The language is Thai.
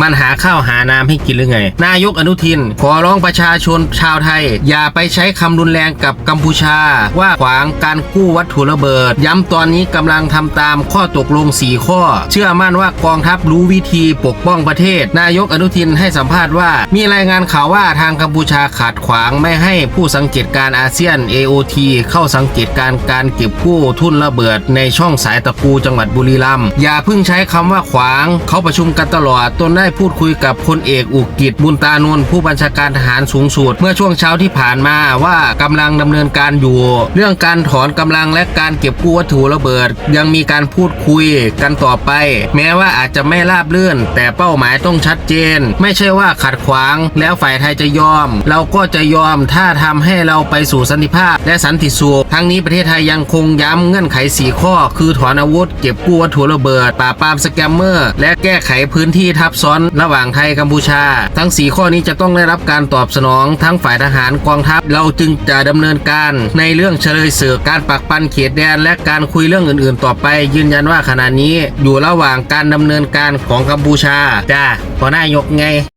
มันหาข้าวหาน้ำให้กินหรือไง นายกอนุทิน ขอร้องประชาชนชาวไทย อย่าไปใช้คำรุนแรงกับกัมพูชา ว่าขวางการกู้วัตถุระเบิด ย้ำตอนนี้กำลังทำตามข้อตกลง 4 ข้อ เชื่อมั่นว่ากองทัพรู้วิธีปกป้องประเทศ นายกอนุทินให้สัมภาษณ์ว่า มีรายงานข่าวว่าทางกัมพูชาขัดขวางไม่ให้ผู้สังเกตการอาเซียน AOT เข้าสังเกตการการเก็บกู้ทุนระเบิด ในช่องสายตะกูจังหวัดบุรีรัมย์อย่าเพิ่งใช้คำว่าขวาง เขาประชุมกันตลอดตนได้พูดคุยกับพลเอกอุกิจบุญตานนท์ผู้บัญชาการทหารสูงสุด เมื่อช่วงเช้าที่ผ่านมาว่ากำลังดำเนินการอยู่ เรื่องการถอนกำลังและการเก็บกู้วัตถุระเบิด ยังมีการพูดคุยกันต่อไป แม้ว่าอาจจะไม่ราบเรื่น แต่เป้าหมายต้องชัดเจน ไม่ใช่ว่าขัดขวาง แล้วฝ่ายไทยจะยอม เราก็จะยอมถ้าทำให้เราไปสู่สันติภาพ และสันติสุขทั้งนี้ประเทศไทยยังคงย้ำเงื่อนไข 4 ข้อ คือถอนอาวุธ เก็บกู้วัตถุระเบิดปราบปรามสแกมเมอร์ และแก้ไขพื้นที่ทับซ้อนระหว่างไทยกัมพูชา ทั้ง 4 ข้อนี้จะต้องได้รับการตอบสนองทั้งฝ่ายทหารกองทัพ เราจึงจะดำเนินการในเรื่องเฉลยเสือการปักปันเขตแดน และการคุยเรื่องอื่นๆ ต่อไป ยืนยันว่าขณะนี้อยู่ระหว่างการดำเนินการของกัมพูชาจ้าพอหน้ายกไง